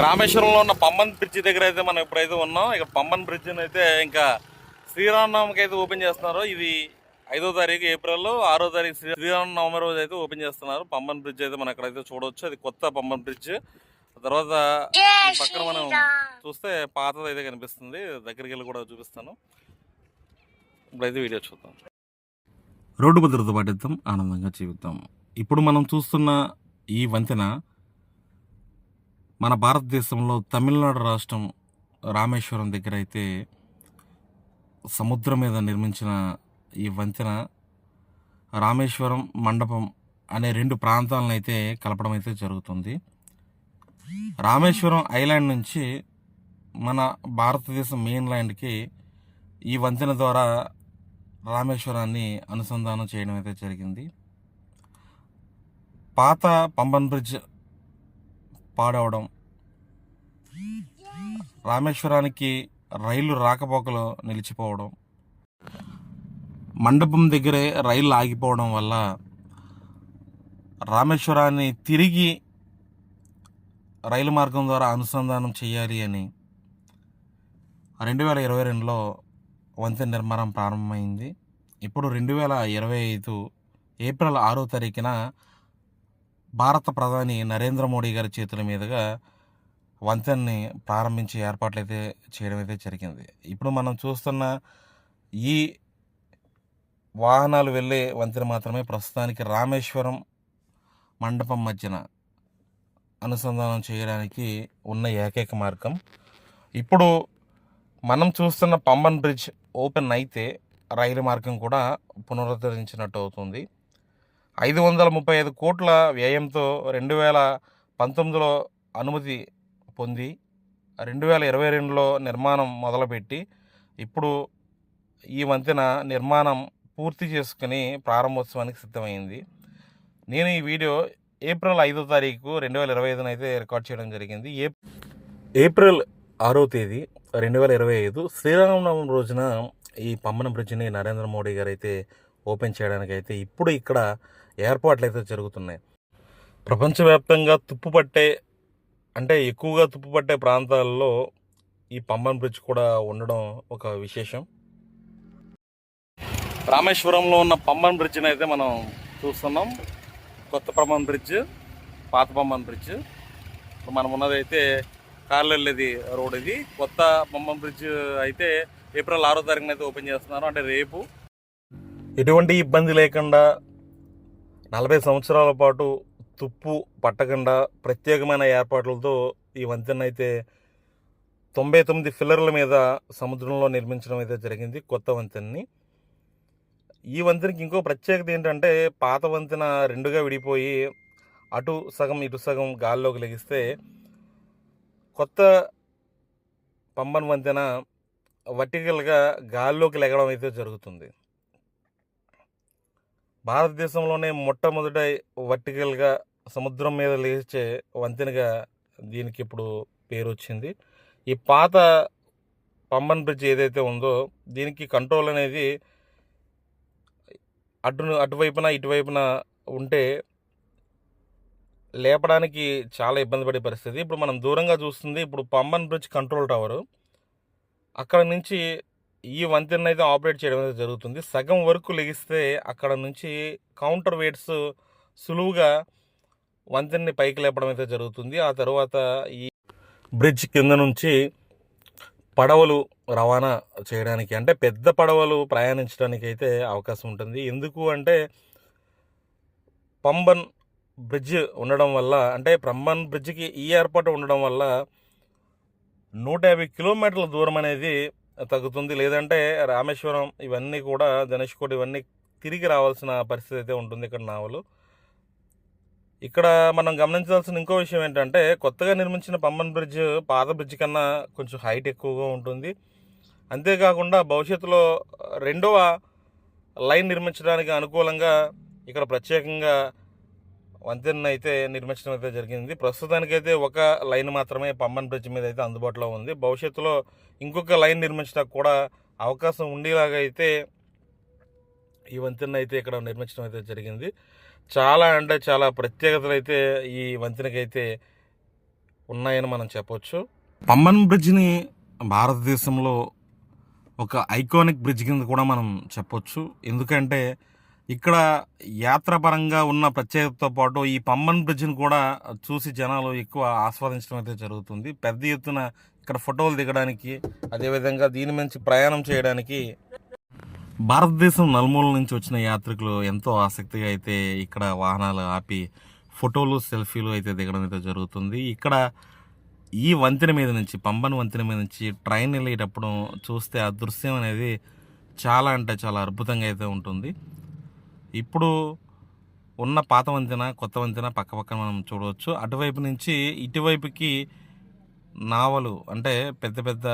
రామేశ్వరంలో ఉన్న పంబన్ బ్రిడ్జ్ దగ్గర అయితే మనం ఇప్పుడైతే ఉన్నాం. ఇక పంబన్ బ్రిడ్జ్ అయితే ఇంకా శ్రీరామనవమికి అయితే ఓపెన్ చేస్తున్నారు. ఇది ఐదో తారీఖు ఏప్రిల్ ఆరో తారీఖు శ్రీ- శ్రీరామనవమి రోజు అయితే ఓపెన్ చేస్తున్నారు. పంబన్ బ్రిడ్జ్ అయితే మనం అక్కడైతే చూడవచ్చు అది కొత్త పంబన్ బ్రిడ్జ్. తర్వాత పక్కన మనం చూస్తే పాతది అయితే కనిపిస్తుంది. దగ్గరికి వెళ్ళి కూడా చూపిస్తాను. ఇప్పుడైతే వీడియో చూద్దాం. రోడ్డు భద్రత పాటిద్దాం ఆనందంగా జీవిద్దాం. ఇప్పుడు మనం చూస్తున్న ఈ వంతెన మన భారతదేశంలో తమిళనాడు రాష్ట్రం రామేశ్వరం దగ్గర అయితే సముద్రం మీద నిర్మించిన ఈ వంతెన రామేశ్వరం మండపం అనే రెండు ప్రాంతాలను అయితే కలపడం అయితే జరుగుతుంది. రామేశ్వరం ఐలాండ్ నుంచి మన భారతదేశం మెయిన్ ల్యాండ్కి ఈ వంతెన ద్వారా రామేశ్వరాన్ని అనుసంధానం చేయడం అయితే జరిగింది. పాత పంబన్ బ్రిడ్జ్ పాడవడం. రామేశ్వరానికి రైలు రాకపోకలు నిలిచిపోవడం. మండపం దగ్గరే రైలు ఆగిపోవడం వల్ల రామేశ్వరాన్ని తిరిగి రైలు మార్గం ద్వారా అనుసంధానం చేయాలి అని రెండు వేల ఇరవై రెండులో వంతెన నిర్మాణం ప్రారంభమైంది. ఇప్పుడు రెండు వేల ఇరవై ఐదు ఏప్రిల్ ఆరో తారీఖున భారత ప్రధాని నరేంద్ర మోడీ గారి చేతుల మీదుగా వంతెనని ప్రారంభించే ఏర్పాట్లు అయితే చేయడం అయితే జరిగింది. ఇప్పుడు మనం చూస్తున్న ఈ వాహనాలు వెళ్ళే వంతెన మాత్రమే ప్రస్తుతానికి రామేశ్వరం మండపం మధ్యన అనుసంధానం చేయడానికి ఉన్న ఏకైక మార్గం. ఇప్పుడు మనం చూస్తున్న పంబన్ బ్రిడ్జ్ ఓపెన్ అయితే రైలు మార్గం కూడా పునరుద్ధరించినట్టు అవుతుంది. ఐదు వందల ముప్పై ఐదు కోట్ల వ్యయంతో రెండు వేల పంతొమ్మిదిలో అనుమతి పొంది రెండు వేల ఇరవై రెండులో నిర్మాణం మొదలుపెట్టి ఇప్పుడు ఈ వంతెన నిర్మాణం పూర్తి చేసుకుని ప్రారంభోత్సవానికి సిద్ధమైంది. నేను ఈ వీడియో ఏప్రిల్ ఐదో తారీఖు రెండు వేల ఇరవై ఐదున అయితే రికార్డ్ చేయడం జరిగింది. ఏ ఏప్రిల్ ఆరో తేదీ రెండు వేల ఇరవై ఐదు శ్రీరామనవమి రోజున ఈ పమ్మన బ్రిడ్జిని నరేంద్ర మోడీ గారు అయితే ఓపెన్ చేయడానికి అయితే ఇప్పుడు ఇక్కడ ఏర్పాట్లు అయితే జరుగుతున్నాయి. ప్రపంచవ్యాప్తంగా తుప్పుపట్టే అంటే ఎక్కువగా తుప్పు పట్టే ప్రాంతాల్లో ఈ పంబన్ బ్రిడ్జ్ కూడా ఉండడం ఒక విశేషం. రామేశ్వరంలో ఉన్న పంబన్ బ్రిడ్జ్ని అయితే మనం చూస్తున్నాం. కొత్త పంబన్ బ్రిడ్జ్ పాత పంబన్ బ్రిడ్జ్. ఇప్పుడు మనం ఉన్నది అయితే కార్లు రోడ్ ఇది. కొత్త పంబన్ బ్రిడ్జ్ అయితే ఏప్రిల్ ఆరో తారీఖున అయితే ఓపెన్ చేస్తున్నారు. అంటే రేపు ఎటువంటి ఇబ్బంది లేకుండా నలభై సంవత్సరాల పాటు తుప్పు పట్టకుండా ప్రత్యేకమైన ఏర్పాట్లతో ఈ వంతెన అయితే తొంభై తొమ్మిది ఫిల్లర్ల మీద సముద్రంలో నిర్మించడం అయితే జరిగింది కొత్త వంతెనని. ఈ వంతెనకి ఇంకో ప్రత్యేకత ఏంటంటే పాత వంతెన రెండుగా విడిపోయి అటు సగం ఇటు సగం గాల్లోకి లెగిస్తే కొత్త పంబన్ వంతెన వర్టికల్గా గాల్లోకి లెగడం అయితే జరుగుతుంది. భారతదేశంలోనే మొట్టమొదట వర్టికల్గా సముద్రం మీద లేచే వంతెనగా దీనికి ఇప్పుడు పేరు వచ్చింది ఈ పాత పంబన్ బ్రిడ్జ్ ఏదైతే ఉందో దీనికి కంట్రోల్ అనేది అటు అటువైపున ఇటువైపున ఉంటే లేపడానికి చాలా ఇబ్బంది పడే పరిస్థితి. ఇప్పుడు మనం దూరంగా చూస్తుంది ఇప్పుడు పంబన్ బ్రిడ్జ్ కంట్రోల్ టవర్. అక్కడ నుంచి ఈ వంతెన అయితే ఆపరేట్ చేయడం అయితే జరుగుతుంది. సగం వరకు లెగిస్తే అక్కడ నుంచి కౌంటర్ వెయిట్స్ సులువుగా వంతెనని పైకి లేపడం అయితే జరుగుతుంది. ఆ తర్వాత ఈ బ్రిడ్జ్ కింద నుంచి పడవలు రవాణా చేయడానికి అంటే పెద్ద పడవలు ప్రయాణించడానికి అయితే అవకాశం ఉంటుంది. ఎందుకు అంటే పంబన్ బ్రిడ్జ్ ఉండడం వల్ల అంటే పంబన్ బ్రిడ్జ్కి ఈ ఏర్పాటు ఉండడం వల్ల నూట యాభై కిలోమీటర్ల దూరం అనేది తగ్గుతుంది. లేదంటే రామేశ్వరం ఇవన్నీ కూడా ధనుష్కోటి ఇవన్నీ తిరిగి రావాల్సిన పరిస్థితి అయితే ఉంటుంది ఇక్కడ నావలు. ఇక్కడ మనం గమనించాల్సిన ఇంకో విషయం ఏంటంటే కొత్తగా నిర్మించిన పంబన్ బ్రిడ్జ్ పాత బ్రిడ్జ్ కన్నా కొంచెం హైట్ ఎక్కువగా ఉంటుంది. అంతేకాకుండా భవిష్యత్తులో రెండవ లైన్ నిర్మించడానికి అనుకూలంగా ఇక్కడ ప్రత్యేకంగా వంతెన అయితే నిర్మించడం అయితే జరిగింది. ప్రస్తుతానికైతే ఒక లైన్ మాత్రమే పంబన్ బ్రిడ్జ్ మీద అయితే అందుబాటులో ఉంది. భవిష్యత్తులో ఇంకొక లైన్ నిర్మించడానికి కూడా అవకాశం ఉండేలాగా అయితే ఈ వంతెన అయితే ఇక్కడ నిర్మించడం అయితే జరిగింది. చాలా అంటే చాలా ప్రత్యేకతలు అయితే ఈ వంతెనకైతే ఉన్నాయని మనం చెప్పొచ్చు. పంబన్ బ్రిడ్జ్ని భారతదేశంలో ఒక ఐకానిక్ బ్రిడ్జ్ కింద కూడా మనం చెప్పొచ్చు. ఎందుకంటే ఇక్కడ యాత్రాపరంగా ఉన్న ప్రత్యేకతతో పాటు ఈ పంబన్ బ్రిడ్జ్ని కూడా చూసి జనాలు ఎక్కువ ఆస్వాదించడం అయితే జరుగుతుంది. పెద్ద ఎత్తున ఇక్కడ ఫోటోలు దిగడానికి అదేవిధంగా దీని నుంచి ప్రయాణం చేయడానికి భారతదేశం నలుమూల నుంచి వచ్చిన యాత్రికులు ఎంతో ఆసక్తిగా అయితే ఇక్కడ వాహనాలు ఆపి ఫోటోలు సెల్ఫీలు అయితే దిగడం అయితే జరుగుతుంది. ఇక్కడ ఈ వంతెన మీద నుంచి పంబన్ వంతెన మీద నుంచి ట్రైన్ వెళ్ళేటప్పుడు చూస్తే ఆ దృశ్యం అనేది చాలా అంటే చాలా అద్భుతంగా అయితే ఉంటుంది. ఇప్పుడు ఉన్న పాత వంతెన కొత్త వంతెన పక్క పక్కన మనం చూడవచ్చు. అటువైపు నుంచి ఇటువైపుకి నావలు అంటే పెద్ద పెద్ద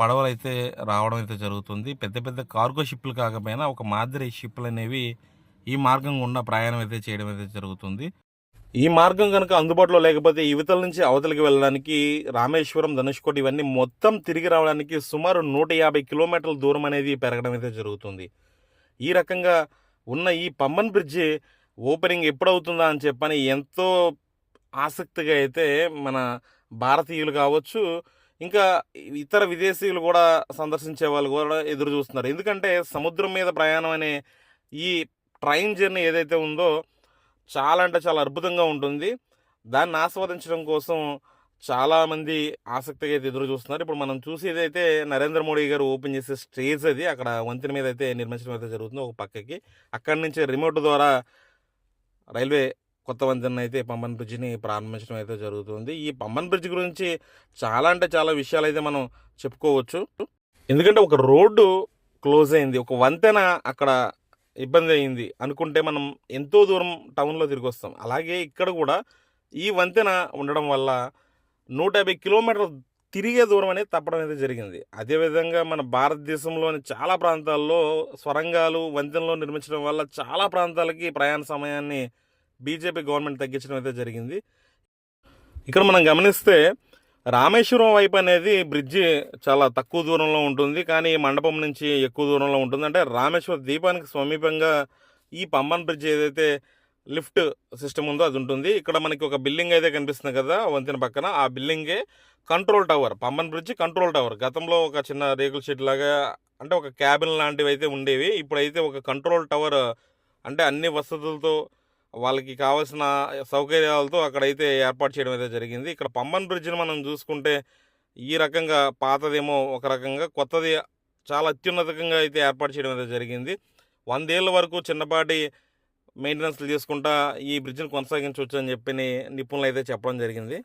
పడవలు అయితే రావడం అయితే జరుగుతుంది. పెద్ద పెద్ద కార్గో షిప్లు కాకపోయినా ఒక మాదిరి షిప్లు అనేవి ఈ మార్గం గుండా ప్రయాణం అయితే చేయడం అయితే జరుగుతుంది. ఈ మార్గం కనుక అందుబాటులో లేకపోతే యువతల నుంచి అవతలికి వెళ్ళడానికి రామేశ్వరం ధనుష్కోటి ఇవన్నీ మొత్తం తిరిగి రావడానికి సుమారు నూట యాభై కిలోమీటర్ల దూరం అనేది పెరగడం అయితే జరుగుతుంది. ఈ రకంగా ఉన్న ఈ పంబన్ బ్రిడ్జి ఓపెనింగ్ ఎప్పుడవుతుందా అని చెప్పని ఎంతో ఆసక్తిగా అయితే మన భారతీయులు కావచ్చు ఇంకా ఇతర విదేశీయులు కూడా సందర్శించే వాళ్ళు కూడా ఎదురు చూస్తున్నారు. ఎందుకంటే సముద్రం మీద ప్రయాణం అనే ఈ ట్రైన్ జర్నీ ఏదైతే ఉందో చాలా అంటే చాలా అద్భుతంగా ఉంటుంది. దాన్ని ఆస్వాదించడం కోసం చాలామంది ఆసక్తిగా అయితే ఎదురు చూస్తున్నారు. ఇప్పుడు మనం చూసేదైతే నరేంద్ర మోడీ గారు ఓపెన్ చేసే స్టేజ్ అది. అక్కడ వంతెన మీద అయితే నిర్మించడం అయితే జరుగుతుంది ఒక పక్కకి. అక్కడి నుంచి రిమోట్ ద్వారా రైల్వే కొత్త వంతెన అయితే పంబన్ బ్రిడ్జిని ప్రారంభించడం అయితే జరుగుతుంది. ఈ పంబన్ బ్రిడ్జ్ గురించి చాలా అంటే చాలా విషయాలు అయితే మనం చెప్పుకోవచ్చు. ఎందుకంటే ఒక రోడ్డు క్లోజ్ అయింది. ఒక వంతెన అక్కడ ఇబ్బంది అయింది. అనుకుంటే మనం ఎంతో దూరం టౌన్లో తిరిగి వస్తాం. అలాగే ఇక్కడ కూడా ఈ వంతెన ఉండడం వల్ల నూట యాభై కిలోమీటర్లు తిరిగే దూరం అనేది తప్పడం అయితే జరిగింది. అదేవిధంగా మన భారతదేశంలోని చాలా ప్రాంతాల్లో స్వరంగాలు వంతెనలు నిర్మించడం వల్ల చాలా ప్రాంతాలకి ప్రయాణ సమయాన్ని బీజేపీ గవర్నమెంట్ తగ్గించడం అయితే జరిగింది. ఇక్కడ మనం గమనిస్తే రామేశ్వరం వైపు అనేది బ్రిడ్జి చాలా తక్కువ దూరంలో ఉంటుంది. కానీ మండపం నుంచి ఎక్కువ దూరంలో ఉంటుంది. అంటే రామేశ్వర దీపానికి సమీపంగా ఈ పంబన్ బ్రిడ్జ్ ఏదైతే లిఫ్ట్ సిస్టమ్ ఉందో అది ఉంటుంది. ఇక్కడ మనకి ఒక బిల్డింగ్ అయితే కనిపిస్తుంది కదా వంతెన పక్కన. ఆ బిల్డింగే control tower Pamban bridge control tower. గతంలో ఒక చిన్న రేకుల షెడ్ లాగా అంటే ఒక క్యాబిన్ లాంటివి అయితే ఉండేవి. ఇప్పుడైతే ఒక కంట్రోల్ టవర్ అంటే అన్ని వసతులతో వాళ్ళకి కావాల్సిన సౌకర్యాలతో అక్కడైతే ఏర్పాటు చేయడం అయితే జరిగింది. ఇక్కడ పంబన్ బ్రిడ్జ్ని మనం చూసుకుంటే ఈ రకంగా పాతదేమో ఒక రకంగా కొత్తది చాలా అత్యున్నతంగా అయితే ఏర్పాటు చేయడం అయితే జరిగింది. వందేళ్ళ వరకు చిన్నపాటి మెయింటెనెన్స్లు చేసుకుంటా ఈ బ్రిడ్జ్ని కొనసాగించవచ్చు అని చెప్పి నిపుణులు అయితే చెప్పడం జరిగింది.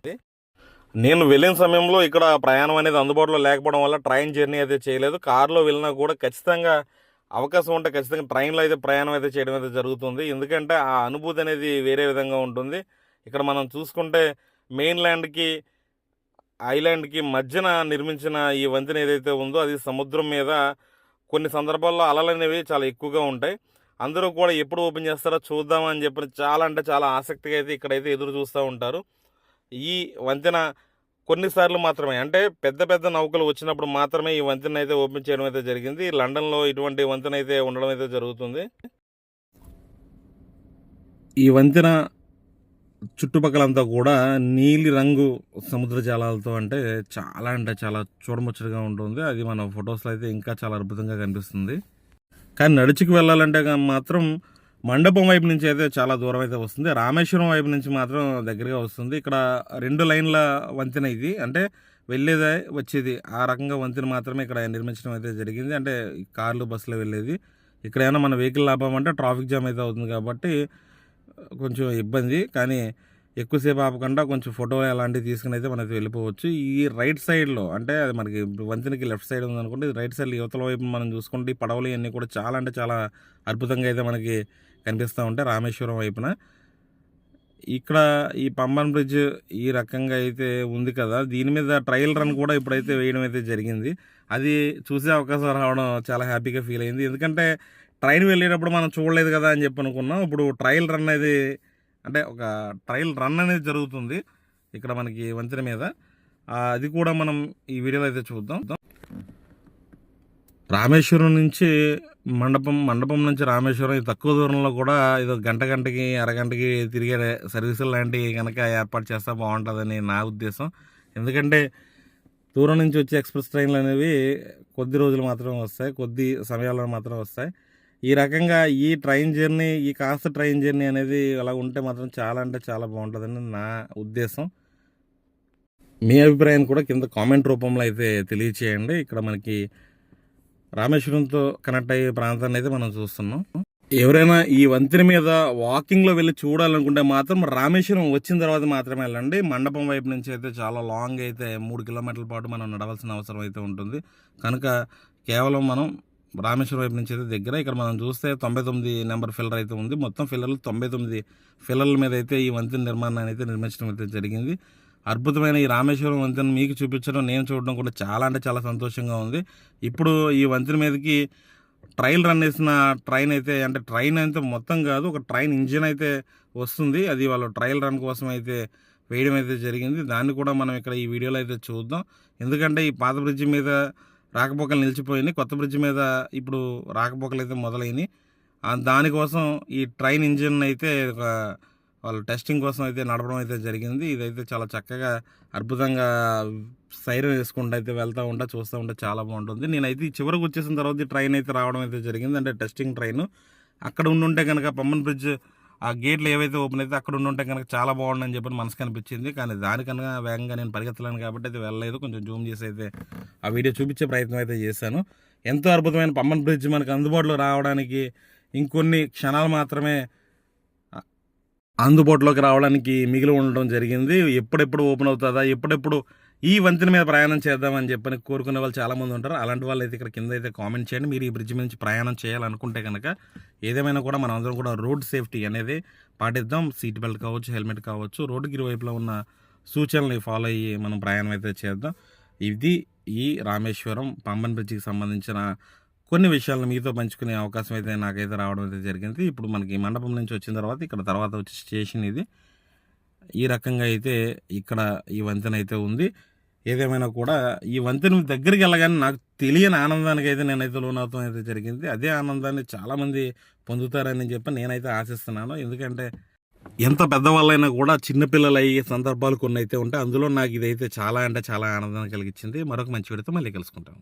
నేను వెళ్ళిన సమయంలో ఇక్కడ ప్రయాణం అనేది అందుబాటులో లేకపోవడం వల్ల ట్రైన్ జర్నీ అయితే చేయలేదు. కారులో వెళ్ళినా కూడా ఖచ్చితంగా అవకాశం ఉంటే ఖచ్చితంగా ట్రైన్లో అయితే ప్రయాణం అయితే చేయడం అయితే జరుగుతుంది. ఎందుకంటే ఆ అనుభూతి అనేది వేరే విధంగా ఉంటుంది. ఇక్కడ మనం చూసుకుంటే మెయిన్ ల్యాండ్కి ఐలాండ్కి మధ్యన నిర్మించిన ఈ వంతెన ఏదైతే ఉందో అది సముద్రం మీద కొన్ని సందర్భాల్లో అలలు అనేవి చాలా ఎక్కువగా ఉంటాయి. అందరూ కూడా ఎప్పుడు ఓపెన్ చేస్తారో చూద్దామని చెప్పి చాలా అంటే చాలా ఆసక్తిగా అయితే ఇక్కడైతే ఎదురు చూస్తూ ఉంటారు. ఈ వంతెన కొన్నిసార్లు మాత్రమే అంటే పెద్ద పెద్ద నౌకలు వచ్చినప్పుడు మాత్రమే ఈ వంతెన అయితే ఓపెన్ చేయడం అయితే జరిగింది. లండన్లో ఇటువంటి వంతెన అయితే ఉండడం అయితే జరుగుతుంది. ఈ వంతెన చుట్టుపక్కలంతా కూడా నీలి రంగు సముద్ర జలాలతో అంటే చాలా అంటే చాలా చూడముచ్చటగా ఉంటుంది. అది మన ఫొటోస్లో అయితే ఇంకా చాలా అద్భుతంగా కనిపిస్తుంది. కానీ నడుచుకు వెళ్ళాలంటే మాత్రం మండపం వైపు నుంచి అయితే చాలా దూరం అయితే వస్తుంది. రామేశ్వరం వైపు నుంచి మాత్రం దగ్గరగా వస్తుంది. ఇక్కడ రెండు లైన్ల వంతెన ఇది. అంటే వెళ్ళేది వచ్చేది. ఆ రకంగా వంతెన మాత్రమే ఇక్కడ నిర్మించడం అయితే జరిగింది. అంటే కార్లు బస్సులు వెళ్ళేది. ఇక్కడ ఏమైనా మన వెహికల్ లాభం అంటే ట్రాఫిక్ జామ్ అయితే అవుతుంది కాబట్టి కొంచెం ఇబ్బంది. కానీ ఎక్కువసేపు ఆపకుండా కొంచెం ఫోటో అలాంటివి తీసుకుని అయితే మనకి వెళ్ళిపోవచ్చు. ఈ రైట్ సైడ్లో అంటే అది మనకి వంతెనకి లెఫ్ట్ సైడ్ ఉంది అనుకుంటే రైట్ సైడ్ యువతల వైపు మనం చూసుకుంటే ఈ పడవలు ఇవన్నీ కూడా చాలా అంటే చాలా అద్భుతంగా అయితే మనకి కనిపిస్తూ ఉంటాయి రామేశ్వరం వైపున. ఇక్కడ ఈ పంబన్ బ్రిడ్జ్ ఈ రకంగా అయితే ఉంది కదా దీని మీద ట్రయల్ రన్ కూడా ఇప్పుడైతే వేయడం అయితే జరిగింది. అది చూసే అవకాశం రావడం చాలా హ్యాపీగా ఫీల్ అయింది. ఎందుకంటే ట్రైన్ వెళ్ళేటప్పుడు మనం చూడలేదు కదా అని చెప్పి అనుకున్నాం ఇప్పుడు ట్రయల్ రన్ అనేది అంటే ఒక ట్రయల్ రన్ అనేది జరుగుతుంది ఇక్కడ మనకి వంతెన మీద. అది కూడా మనం ఈ వీడియోలో అయితే చూద్దాం. రామేశ్వరం నుంచి మండపం మండపం నుంచి రామేశ్వరం తక్కువ దూరంలో కూడా ఏదో గంట గంటకి అరగంటకి తిరిగే సర్వీసులు లాంటివి కనుక ఏర్పాటు చేస్తే బాగుంటుందని నా ఉద్దేశం. ఎందుకంటే దూరం నుంచి వచ్చే ఎక్స్ప్రెస్ ట్రైన్లు అనేవి కొద్ది రోజులు మాత్రమే వస్తాయి కొద్ది సమయాల్లో మాత్రం వస్తాయి. ఈ రకంగా ఈ ట్రైన్ జర్నీ ఈ కాస్త ట్రైన్ జర్నీ అనేది అలా ఉంటే మాత్రం చాలా అంటే చాలా బాగుంటుందని నా ఉద్దేశం. మీ అభిప్రాయం కూడా కింద కామెంట్ రూపంలో అయితే తెలియచేయండి. ఇక్కడ మనకి రామేశ్వరంతో కనెక్ట్ అయ్యే ప్రాంతాన్ని అయితే మనం చూస్తున్నాం. ఎవరైనా ఈ వంతెన మీద వాకింగ్లో వెళ్ళి చూడాలనుకుంటే మాత్రం రామేశ్వరం వచ్చిన తర్వాత మాత్రమే వెళ్ళండి. మండపం వైపు నుంచి అయితే చాలా లాంగ్ అయితే మూడు కిలోమీటర్ల పాటు మనం నడవలసిన అవసరం అయితే ఉంటుంది. కనుక కేవలం మనం రామేశ్వరం వైపు నుంచి అయితే దగ్గర. ఇక్కడ మనం చూస్తే తొంభై తొమ్మిది నెంబర్ ఫిల్లర్ అయితే ఉంది. మొత్తం ఫిల్లర్లు తొంభై తొమ్మిది ఫిల్లర్ల మీద అయితే ఈ వంతెన నిర్మాణాన్ని అయితే నిర్మించడం అయితే జరిగింది. అద్భుతమైన ఈ రామేశ్వరం వంతెన మీకు చూపించడం నేను చూడడం కూడా చాలా అంటే చాలా సంతోషంగా ఉంది. ఇప్పుడు ఈ వంతెన మీదకి ట్రైల్ రన్ చేసిన ట్రైన్ అయితే అంటే ట్రైన్ అయితే మొత్తం కాదు ఒక ట్రైన్ ఇంజిన్ అయితే వస్తుంది. అది వాళ్ళు ట్రయల్ రన్ కోసం అయితే వేయడం అయితే జరిగింది. దాన్ని కూడా మనం ఇక్కడ ఈ వీడియోలో అయితే చూద్దాం. ఎందుకంటే ఈ పాత బ్రిడ్జి మీద రాకపోకలు నిలిచిపోయినాయి. కొత్త బ్రిడ్జ్ మీద ఇప్పుడు రాకపోకలు అయితే మొదలైనవి దానికోసం ఈ ట్రైన్ ఇంజిన్ అయితే ఒక వాళ్ళు టెస్టింగ్ కోసం అయితే నడపడం అయితే జరిగింది. ఇదైతే చాలా చక్కగా అద్భుతంగా సైరన్ వేసుకుంటూ అయితే వెళ్తూ ఉంటా చూస్తూ ఉంటే చాలా బాగుంటుంది. నేనైతే ఈ చివరికి వచ్చేసిన తర్వాత ఈ ట్రైన్ అయితే రావడం అయితే జరిగింది. అంటే టెస్టింగ్ ట్రైన్. అక్కడ ఉండుంటే కనుక పమ్మన్ బ్రిడ్జ్ ఆ గేట్లు ఏవైతే ఓపెన్ అయితే అక్కడ ఉండుంటే కనుక చాలా బాగుండని చెప్పి మనసు కనిపించింది కానీ దానికన్నా వేగంగా నేను పరిగెత్తలేను కాబట్టి అయితే వెళ్ళలేదు. కొంచెం జూమ్ చేసి అయితే ఆ వీడియో చూపించే ప్రయత్నం అయితే చేశాను. ఎంతో అద్భుతమైన పమ్మన్ బ్రిడ్జ్ మనకు అందుబాటులో రావడానికి ఇంకొన్ని క్షణాలు మాత్రమే అందుబాటులోకి రావడానికి మిగిలి ఉండడం జరిగింది. ఎప్పుడెప్పుడు ఓపెన్ అవుతుందా ఎప్పుడెప్పుడు ఈ వంతెన మీద ప్రయాణం చేద్దామని చెప్పని కోరుకునే వాళ్ళు చాలామంది ఉంటారు. అలాంటి వాళ్ళు అయితే ఇక్కడ కింద అయితే కామెంట్ చేయండి. మీరు ఈ బ్రిడ్జ్ నుంచి ప్రయాణం చేయాలనుకుంటే కనుక ఏదేమైనా కూడా మనం అందరం కూడా రోడ్ సేఫ్టీ అనేది పాటిద్దాం. సీట్ బెల్ట్ కావచ్చు హెల్మెట్ కావచ్చు. రోడ్డుకి ఇరువైపులో ఉన్న సూచనలు ఫాలో అయ్యి మనం ప్రయాణం అయితే చేద్దాం. ఇది ఈ రామేశ్వరం పంబన్ బ్రిడ్జికి సంబంధించిన కొన్ని విషయాలను మీతో పంచుకునే అవకాశం అయితే నాకైతే రావడం అయితే జరిగింది. ఇప్పుడు మనకి మండపం నుంచి వచ్చిన తర్వాత ఇక్కడ తర్వాత వచ్చే స్టేషన్ ఇది. ఈ రకంగా అయితే ఇక్కడ ఈ వంతెన అయితే ఉంది. ఏదేమైనా కూడా ఈ వంతెన దగ్గరికి వెళ్ళగానే నాకు తెలియని ఆనందానికి అయితే నేనైతే లోనవుతాం అయితే జరిగింది. అదే ఆనందాన్ని చాలామంది పొందుతారని చెప్పి నేనైతే ఆశిస్తున్నాను. ఎందుకంటే ఎంత పెద్దవాళ్ళైనా కూడా చిన్నపిల్లలు అయ్యే సందర్భాలు కొన్ని అయితే ఉంటాయి. అందులో నాకు ఇదైతే చాలా అంటే చాలా ఆనందాన్ని కలిగించింది. మరొక మంచి విడితే మళ్ళీ కలుసుకుంటాం.